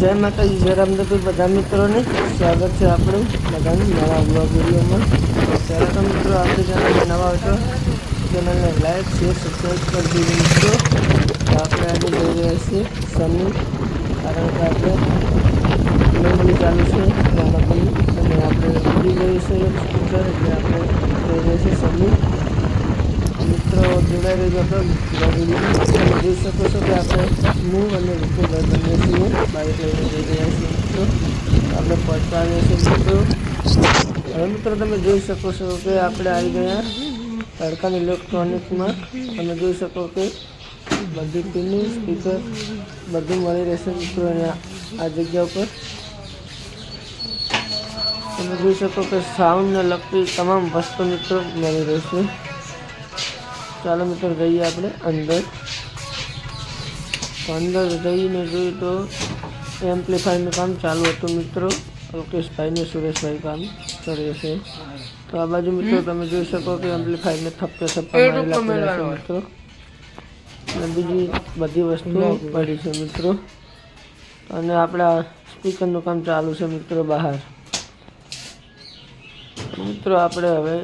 જય માતાજી, જયરામ રામદેવપુર બધા મિત્રોને સ્વાગત છે આપણું બધાનું નવા બ્લોગ વિડીયોમાં. તો મિત્રો આપણે ચેનલમાં નવા હતો ચેનલને લાઈક શેર સબસ્ક્રાઈબ કરી દીધી મિત્રો આપણે આજે જોઈ રહ્યા છીએ સમી કારણ કે આપણે મેમરી ચાલુ છે. અને આપણે ઉડી ગયું છે સ્કૂટર એટલે આપણે જોઈ રહ્યા છીએ મિત્રો જોડાઈ રહ્યો હતો બ્લોગ વીડિયો તમે જોઈ શકો છો કે આપણે હું અને વિપુલભાઈ બંને છીએ બાઇક લઈને જઈ રહ્યા છીએ મિત્રો આપણે પહોંચતા આવ્યા છીએ મિત્રો હવે મિત્રો તમે જોઈ શકો છો કે આપણે આવી ગયા તડકાની ઇલેક્ટ્રોનિક્સમાં તમે જોઈ શકો કે બધી ટીમનું સ્પીકર બધું મળી રહેશે મિત્રો અહીંયા આ જગ્યા ઉપર તમે જોઈ શકો કે સાઉન્ડને લગતી તમામ વસ્તુ મિત્રો મળી રહેશે ચાલો મિત્રો જઈએ આપણે અંદર. તો અંદર જઈને જોઈએ તો એમ્પ્લીફાયરનું કામ ચાલુ હતું મિત્રો. અલ્કેશભાઈ ને સુરેશભાઈ કામ કરે છે. તો આ બાજુ મિત્રો તમે જોઈ શકો કે એમ્પ્લીફાયરને થપ્પે થપ્પા મિત્રો. અને બીજી બધી વસ્તુઓ પડી છે મિત્રો. અને આપણા સ્પીકરનું કામ ચાલુ છે મિત્રો બહાર. મિત્રો આપણે હવે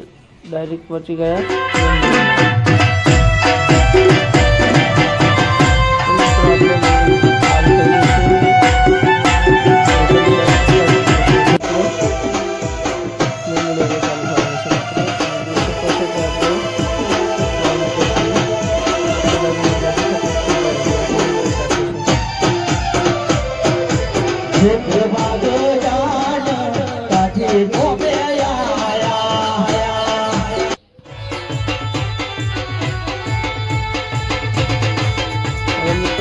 ડાયરેક્ટ પહોંચી ગયા.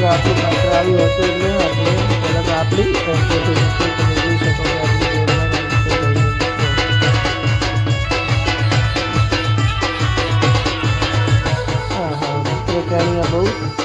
આપણું પાત્ર આવ્યું બહુ?